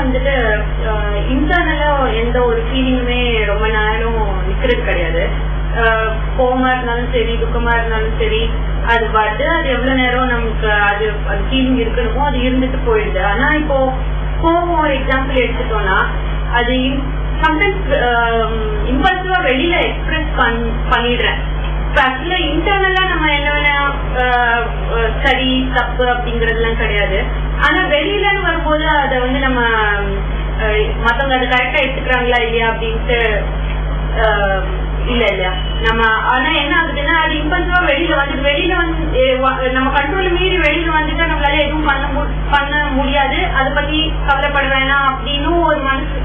வந்துட்டு இன்டர்னலா எந்த ஒரு ஃபீலிங்குமே ரொம்ப நேரம் நிக்கிறது கிடையாது. கோமா இருந்தாலும் சரி துக்கமா இருந்தாலும் சரி அது வந்து அது எவ்வளவு நேரம் நமக்கு அது அது ஃபீலிங் இருக்கணுமோ அது இருந்துட்டு போயிடுது. ஆனா இப்போ கோபம் ஒரு எக்ஸாம்பிள் எடுத்துட்டோம்னா அது சம்டைம்ஸ் இம்பல்சிவா வெளியில எக்ஸ்பிரஸ் பண்ணிடுறேன். ஆக்சுவலா இன்டர்னலா நம்ம என்ன வேணா சரி தப்பு அப்படிங்கறதுலாம் கிடையாது. ஆனா வெளியிலன்னு வரும்போது அத மத்தவங்க அது கரெக்டா எடுத்துக்கிறாங்களா இல்லையா அப்படின்ட்டு இல்ல இல்லையா நம்ம ஆனா என்ன ஆகுதுன்னா அது இம்பல்சிவா வெளியில வந்து வெளியில வந்து நம்ம கண்ட்ரோல் மீறி வெளியில வந்துட்டா நம்மளால எதுவும் பண்ண மு- பண்ண முடியாது. அதை பத்தி கவலைப்பட வேணாம் அப்படின்னு ஒரு மனசு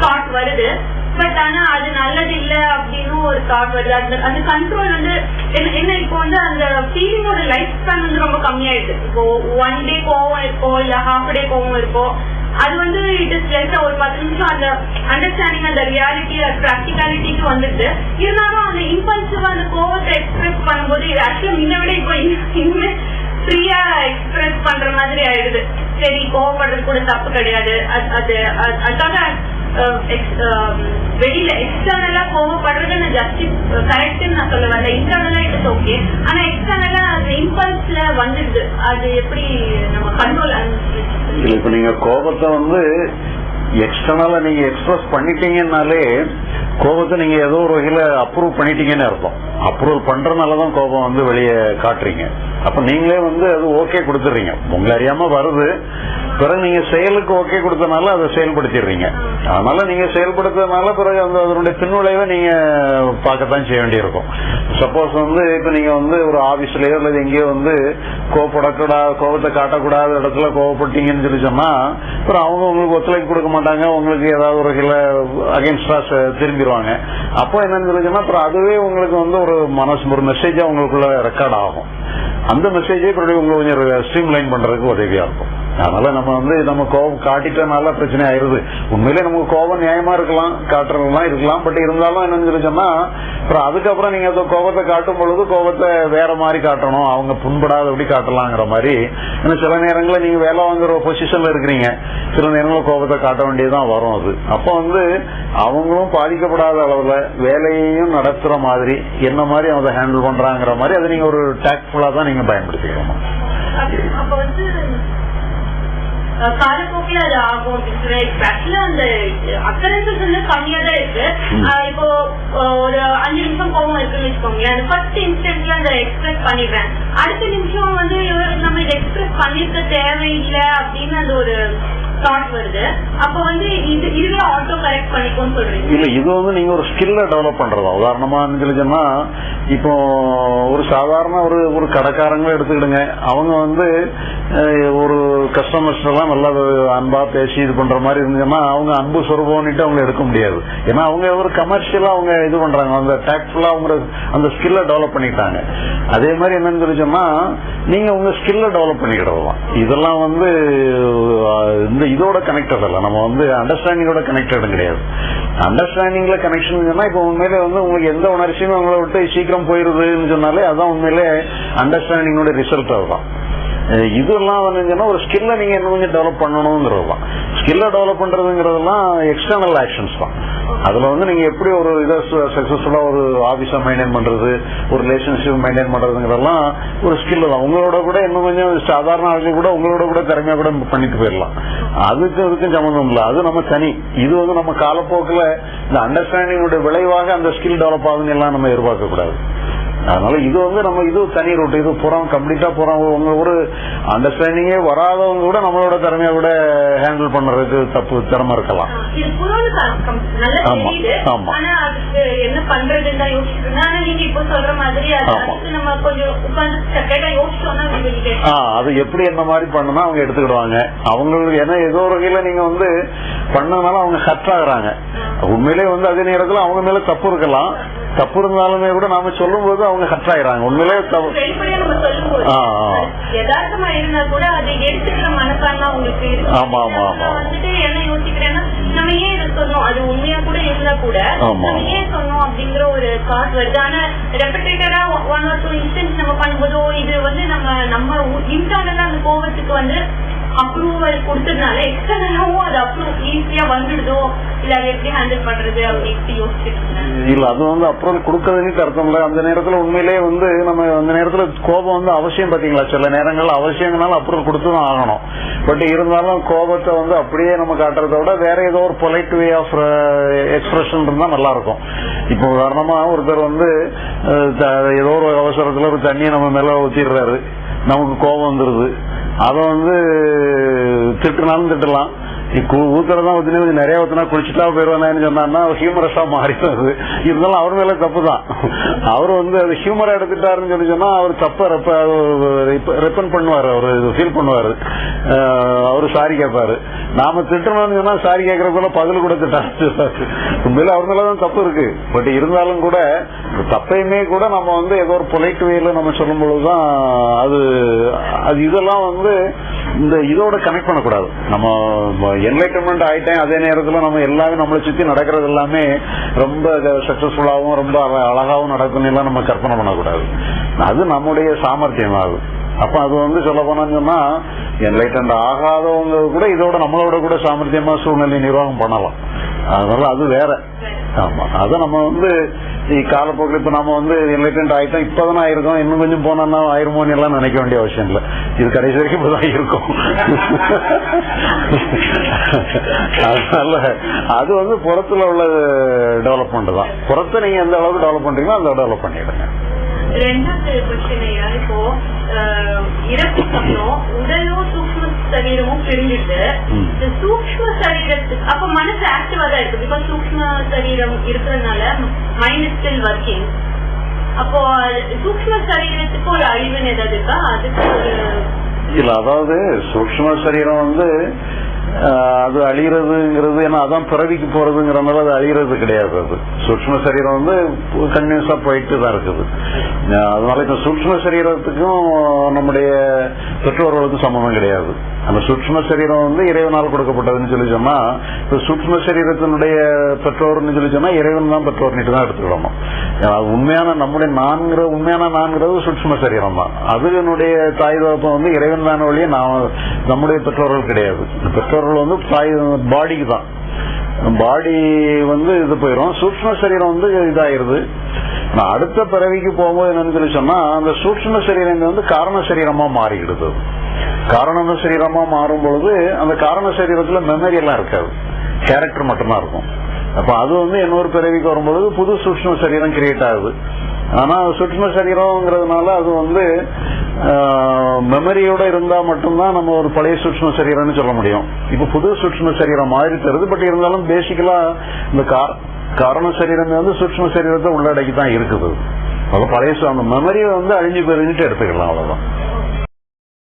தாட் வருது. பட் ஆனா அது நல்லது இல்ல அப்படின்னு ஒரு தாட் வருது. அந்த அந்த கண்ட்ரோல் வந்து என்ன என்ன இப்போ வந்து அந்த ஃபீலிங்கோட லைஃப் ஸ்பேன் வந்து ரொம்ப கம்மியாயிடுது. இப்போ ஒன் டே கோவம் இருக்கோ இல்ல ஹாஃப் டே கோவம் இருக்கோ அது வந்து இட் இஸ் லெஸ் ஒரு பத்து நிமிஷம் அந்த அண்டர்ஸ்டாண்டிங் அந்த ரியாலிட்டி ப்ராக்டிகாலிட்டிக்கு வந்துட்டு இருந்தாலும் அந்த இம்பல்சிவா அந்த கோவத்தை எக்ஸ்பிரஸ் பண்ணும்போது இது ஆக்சுவலா முன்ன விட இப்போ இன்னுமே ஃப்ரீயா எக்ஸ்பிரஸ் பண்ற மாதிரி ஆயிடுது. சரி கோவப்படுறது கூட தப்பு கிடையாது. அது- அது அது- அதுக்காக வெளியில எக்ஸ்டர்னலா கோவப்படுறது நான் ஜஸ்டி கரெக்ட் நான் சொல்ல வரல. இன்டர்னலா இட்ஸ் ஓகே ஆனா எக்ஸ்டர்னலா அந்த இம்பல்ஸ்ல வந்துடுது. அது எப்படி நம்ம கண்ட்ரோல் இப்ப நீங்க கோபத்தை வந்து எக்ஸ்டர்னலா நீங்க எக்ஸ்பிரஸ் பண்ணிட்டீங்கன்னாலே கோபத்தை நீங்க ஏதோ ஒரு வகையில அப்ரூவ் பண்ணிட்டீங்கன்னு அர்த்தம். அப்ரூவல் பண்றதுனாலதான் கோபம் வந்து வெளியே காட்டுறீங்க. அப்ப நீங்களே வந்து அது ஓகே கொடுத்துறீங்க உங்களை அறியாம வருது. பிறகு நீங்க செயலுக்கு ஓகே கொடுத்தனால அதை செயல்படுத்திடுறீங்க. அதனால நீங்க செயல்படுத்துறதுனால பிறகு அந்த அதனுடைய பின்விளைவை நீங்க பார்க்கத்தான் செய்ய வேண்டியிருக்கும். சப்போஸ் வந்து இப்ப நீங்க வந்து ஒரு ஆபீஸ்லயோ அல்லது எங்கேயோ வந்து கோவப்படக்கூடாது கோபத்தை காட்டக்கூடாத இடத்துல கோவப்பட்டீங்கன்னு சொல்லி சொன்னா அப்புறம் அவங்க உங்களுக்கு ஒத்துழைப்பு கொடுக்க மாட்டாங்க உங்களுக்கு ஏதாவது ஒரு சில அகேன்ஸ்டா திரும்பிடுவாங்க. அப்போ என்னன்னு சொல்லி சொன்னா அப்புறம் அதுவே உங்களுக்கு வந்து ஒரு மனசு ஒரு மெசேஜா உங்களுக்குள்ள ரெக்கார்ட் ஆகும். அந்த மெசேஜே இப்படி கொஞ்சம் ஸ்ட்ரீம் லைன் பண்றதுக்கு உதவியா இருக்கும். அதனால நம்ம வந்து நம்ம கோபம் காட்டிட்டனால பிரச்சனை ஆயிருது. உண்மையிலே நமக்கு கோபம் நியாயமா இருக்கலாம் காட்டுறதுலாம் இருக்கலாம் பட் இருந்தாலும் என்னன்னு சொல்லி சொன்னா அப்புறம் அதுக்கப்புறம் நீங்க அந்த கோபத்தை காட்டும் பொழுது கோபத்தை வேற மாதிரி காட்டணும் அவங்க புண்படாதபடி காட்டலாங்கிற மாதிரி. ஏன்னா சில நேரங்களில் நீங்க வேலை வாங்குற பொசிஷன்ல இருக்கிறீங்க. சில நேரங்களில் கோபத்தை காட்ட வேண்டியதுதான் வரும் அது. அப்போ வந்து அவங்களும் பாதிக்கப்படாத அளவுல வேலையையும் நடத்துற மாதிரி என்ன மாதிரி அவங்க ஹேண்டில் பண்றாங்கிற மாதிரி அதை நீங்க ஒரு டாக்ட்ஃபுல்லா தான் நீங்க பயன்படுத்திக்கணும். அப்ப வந்து காலப்போக்கில் அது ஆகும். ஆக்சுவலா அந்த அக்கரன்சஸ் வந்து கம்மியா தான் இருக்கு. இப்போ ஒரு அஞ்சு நிமிஷம் கோவம் இருக்குன்னு வச்சுக்கோங்களேன். அந்த ஃபர்ஸ்ட் இன்ஸ்டன்ட்ல அந்த எக்ஸ்பிரஸ் பண்ணிடுறேன். அடுத்த நிமிஷம் வந்து இவ- நம்ம இதை எக்ஸ்பிரஸ் பண்ணிருக்க தேவையில்லை அப்படின்னு அந்த ஒரு தாட் வருது. அப்ப வந்து இது இதுவே ஆட்டோ கரெக்ட் பண்ணிக்கோன்னு சொல்றீங்க. இல்ல இது வந்து நீங்க ஒரு ஸ்கில்ல டெவலப் பண்றதா? உதாரணமா சொல்லி சொன்னா இப்போ ஒரு சாதாரண ஒரு ஒரு கடைக்காரங்கள எடுத்துக்கிடுங்க. அவங்க வந்து ஒரு கஸ்டமர்ஸ் எல்லாம் நல்லா அன்பா பேசி இது பண்ற மாதிரி இருந்துச்சுன்னா அவங்க அன்பு சொருபம்னுட்டு அவங்க எடுக்க முடியாது. ஏன்னா அவங்க ஒரு கமர்ஷியலா அவங்க இது பண்றாங்க. அந்த டாக்ட்ஃபுல்லா அவங்க அந்த ஸ்கில்ல டெவலப் பண்ணிட்டாங்க அதே மாதிரி என்னன்னு சொல்லி சொன்னா நீங்க உங்க ஸ்கில்ல டெவலப் பண்ணிக்கிடலாம் இதெல்லாம் வந்து இந்த இதோட கனெக்டட் அல்ல. நம்ம வந்து அண்டர்ஸ்டாண்டிங்கோட கனெக்டடும் கிடையாது. அண்டர்ஸ்டாண்டிங்ல கனெக்ஷன் சொன்னா இப்போ உண்மையிலே வந்து உங்களுக்கு எந்த உணர்ச்சியும் உங்களை விட்டு சீக்கிரம் போயிருதுன்னு சொன்னாலே அதான் உண்மையிலே அண்டர்ஸ்டாண்டிங்கோட ரிசல்ட் அதுதான். இதெல்லாம் வந்து ஒரு ஸ்கில்ல நீங்க இன்னும் கொஞ்சம் டெவலப் பண்ணணுங்கிறது தான். ஸ்கில்ல டெவலப் பண்றதுங்கிறதுலாம் எக்ஸ்டர்னல் ஆக்ஷன்ஸ் தான். அதுல வந்து நீங்க எப்படி ஒரு இதை சக்சஸ்ஃபுல்லா ஒரு ஆபீஸ மெயின்டைன் பண்றது ஒரு ரிலேஷன்ஷிப் மெயின்டைன் பண்றதுங்கிறதெல்லாம் ஒரு ஸ்கில் தான். உங்களோட கூட இன்னும் கொஞ்சம் சாதாரண ஆளுங்க கூட உங்களோட கூட திறமையா கூட பண்ணிட்டு போயிடலாம். அதுக்கும் இதுக்கும் சம்மந்தம் இல்லை. அது நம்ம தனி. இது வந்து நம்ம காலப்போக்கில் இந்த அண்டர்ஸ்டாண்டிங்கோட விளைவாக அந்த ஸ்கில் டெவலப் ஆகுதுன்னு எல்லாம் நம்ம எதிர்பார்க்க கூடாது. அதனால இது வந்து நம்ம இது தனி ரூட் இது புறம் கம்ப்ளீட்டா புறம். உங்க ஒரு அண்டர்ஸ்டாண்டிங்கே வராதவங்க கூட நம்மளோட திறமையா கூட ஹேண்டில் பண்றதுக்கு தப்பு திறமை இருக்கலாம். ஆமா, ஆமா. என்ன பண்றதுன்னு நீங்க இப்போ சொல்ற மாதிரி அது நம்ம கொஞ்சம் உட்கார்ந்து எப்படி என்ன மாதிரி பண்ணனா அவங்க எடுத்துக்கிடுவாங்க. அவங்களுக்கு ஏன்னா ஏதோ ஒரு வகையில நீங்க வந்து பண்ணனால அவங்க ஹர்ட் ஆகுறாங்க. உண்மையிலே வந்து அதே நேரத்துல அவங்க மேல தப்பு இருக்கலாம். தப்பு இருந்தாலுமே கூட நாம சொல்லும் போது அவங்க உண்மையிலே கூட உங்களுக்கு இருக்கு. ஆமா, ஆமா, ஆமா. நம்ம ஏன் இதை சொன்னோம் அது உண்மையா கூட இருந்தா கூட. நம்ம ஏன் சொன்னோம் அப்படிங்கிற ஒரு தாட் வருது ஆனா ஒன் ஆர் டூ இன்ஸ்டன்ஸ் நம்ம பண்ணும்போது இது வந்து நம்ம நம்ம இன்டர்னலா அந்த கோவத்துக்கு வந்து அப்ரூவல் கொடுத்ததுனால எக்ஸ்டர்னலாவும் அது அப்ரூவ் ஈஸியா வந்துடுதோ? இல்ல அதை எப்படி ஹேண்டில் பண்றது அப்படின்னு யோசிச்சுட்டு இல்ல அது வந்து அப்ரூவல் கொடுக்கறதுன்னு அர்த்தம் இல்ல. அந்த நேரத்துல உண்மையிலேயே வந்து நம்ம அந்த நேரத்துல கோபம் வந்து அவசியம் பாத்தீங்களா? சில நேரங்கள் அவசியங்கனால அப்ரூவல் கொடுத்து தான் ஆகணும். பட் இருந்தாலும் கோபத்தை வந்து அப்படியே நம்ம காட்டுறத விட வேற ஏதோ ஒரு பொலைட் வே ஆஃப் எக்ஸ்பிரஷன் இருந்தா நல்லா இருக்கும் இப்போ உதாரணமா ஒருத்தர் வந்து ஏதோ ஒரு அவசரத்துல ஒரு தண்ணியை நம்ம மேல ஊத்திடுறாரு. நமக்கு கோபம் வந்துருது. அதை வந்து திட்டுனாலும் திட்டலாம் ஊத்துறதா ஊத்தினா கொஞ்சம் நிறைய ஊத்தினா குளிச்சுட்டா போயிருவானு சொன்னான்னா ஹியூமரஸா மாறிடுறது. இருந்தாலும் அவர் மேல தப்பு தான் அவர் வந்து அது ஹியூமரா எடுத்துட்டாருன்னு சொல்லி சொன்னா அவர் தப்ப ரெப்பன் பண்ணுவாரு அவர் ஃபீல் பண்ணுவாரு. அவரு சாரி கேட்பாரு நாம திட்டணும்னு சொன்னா சாரி கேட்கறதுக்குள்ள பதில் கூட திட்டாரு உண்மையில அவர் மேலதான் தப்பு இருக்கு. பட் இருந்தாலும் கூட தப்பையுமே கூட நம்ம வந்து ஏதோ ஒரு பொலைட் வேல நம்ம சொல்லும் பொழுதுதான் அது அது இதெல்லாம் வந்து இந்த இதோட கனெக்ட் பண்ணக்கூடாது. நம்ம என்லைட்டன்மெண்ட் ஆயிட்டேன் அதே நேரத்துல நம்ம எல்லாமே நம்மளை சுத்தி நடக்கிறது எல்லாமே ரொம்ப சக்சஸ்ஃபுல்லாகவும் ரொம்ப அழகாகவும் அழகாவும் எல்லாம் நம்ம கற்பனை பண்ணக்கூடாது. அது நம்முடைய சாமர்த்தியம் ஆகும் அப்ப அது வந்து சொல்ல போனான்னு சொன்னா என்லைட்டன்ட் ஆகாதவங்க கூட இதோட நம்மளோட கூட சாமர்த்தியமா சூழ்நிலை நிர்வாகம் பண்ணலாம். அதனால அது வேற. ஆமா. அதை நம்ம வந்து காலப்போக்கில் இப்ப நம்ம வந்து என்லைட்டன்ட் ஆயிட்டோம். இப்பதான் ஆயிருக்கோம். இன்னும் கொஞ்சம் போனோம்னா ஆயிருமோன்னு எல்லாம் நினைக்க வேண்டிய அவசியம் இல்ல. இது கடைசி வரைக்கும் இப்பதான் இருக்கும். அதனால அது வந்து புறத்துல உள்ள டெவலப்மெண்ட் தான். புறத்தை நீங்க எந்த அளவுக்கு டெவலப் பண்றீங்களோ அந்த டெவலப் பண்ணிடுங்க. ரெண்டாவது கொஸ்டின் இப்போ இறப்பு உடலும் சரீரமும் பிரிஞ்சிட்டு. இந்த சூக்ம சரீரத்துக்கு அப்ப மனசு ஆக்டிவா தான் இருக்கு. பிகாஸ் சூக்ம சரீரம் இருக்கிறதுனால மைண்ட் ஸ்டில் ஒர்க்கிங் அப்போ சூக்ம சரீரத்துக்கு ஒரு அழிவுன்னு ஏதாவது இருக்கா? அதுக்கு ஒரு இல்ல அதாவது சூக்ஷ்ம சரீரம் வந்து அது அழிகிறதுங்கிறது ஏன்னா அதான் பிறவிக்கு போறதுங்கிறனால அது அழிகிறது கிடையாது அது. சூக்ஷ்ம சரீரம் வந்து கன்யூஸா போயிட்டு தான் இருக்குது. அதனால இப்ப சூக்ஷ்ம சரீரத்துக்கும் நம்முடைய பெற்றோர்களுக்கு சம்பந்தம் கிடையாது. அந்த சூக்ஷ்ம சரீரம் வந்து இறைவனால் கொடுக்கப்பட்டதுன்னு சொல்லி சொன்னா இப்ப சூக்ஷ்ம சரீரத்தினுடைய பெற்றோர்னு சொல்லி சொன்னா இறைவன் தான் பெற்றோர்னிட்டு தான் எடுத்துக்கணும் ஏன்னா, உண்மையான நம்முடைய நான்கிற உண்மையான நான்கிறது சூக்ஷ்ம சரீரம் தான். அது என்னுடைய தாய் தகப்பன் வந்து இறைவன் தான வழியே நான் நம்முடைய பெற்றோர்கள் கிடையாது. பெற்றோர்கள் வந்து தாய் பாடிக்கு தான். பாடி வந்து இது போயிடும் சூக்ஷ்ம சரீரம் வந்து இதாயிருது. நான் அடுத்த பிறவிக்கு போகும்போது என்னன்னு சொல்லி சொன்னா அந்த சூக்ம சரீரம் வந்து காரண சரீரமா மாறிடுது. காரண சரீரமா மாறும் பொழுது அந்த காரண சரீரத்துல மெமரி எல்லாம் இருக்காது. கேரக்டர் மட்டும்தான் இருக்கும். அப்ப அது வந்து இன்னொரு பிறவிக்கு வரும்பொழுது புது சூக்ம சரீரம் கிரியேட் ஆகுது. ஆனா சூக்ம சரீரம்ங்கிறதுனால அது வந்து மெமரியோட இருந்தா மட்டும்தான் நம்ம ஒரு பழைய சூட்சம சரீரம்னு சொல்ல முடியும். இப்ப புது சூட்சம சரீரம் மாறி தருது பட் இருந்தாலும் பேசிக்கலா இந்த காரண சரீரமே வந்து சூட்சம சரீரத்தை உள்ளடக்கி தான் இருக்குது. அது பழைய அந்த மெமரியை வந்து அழிஞ்சு போயிருந்துட்டு எடுத்துக்கலாம் அவ்வளவுதான்.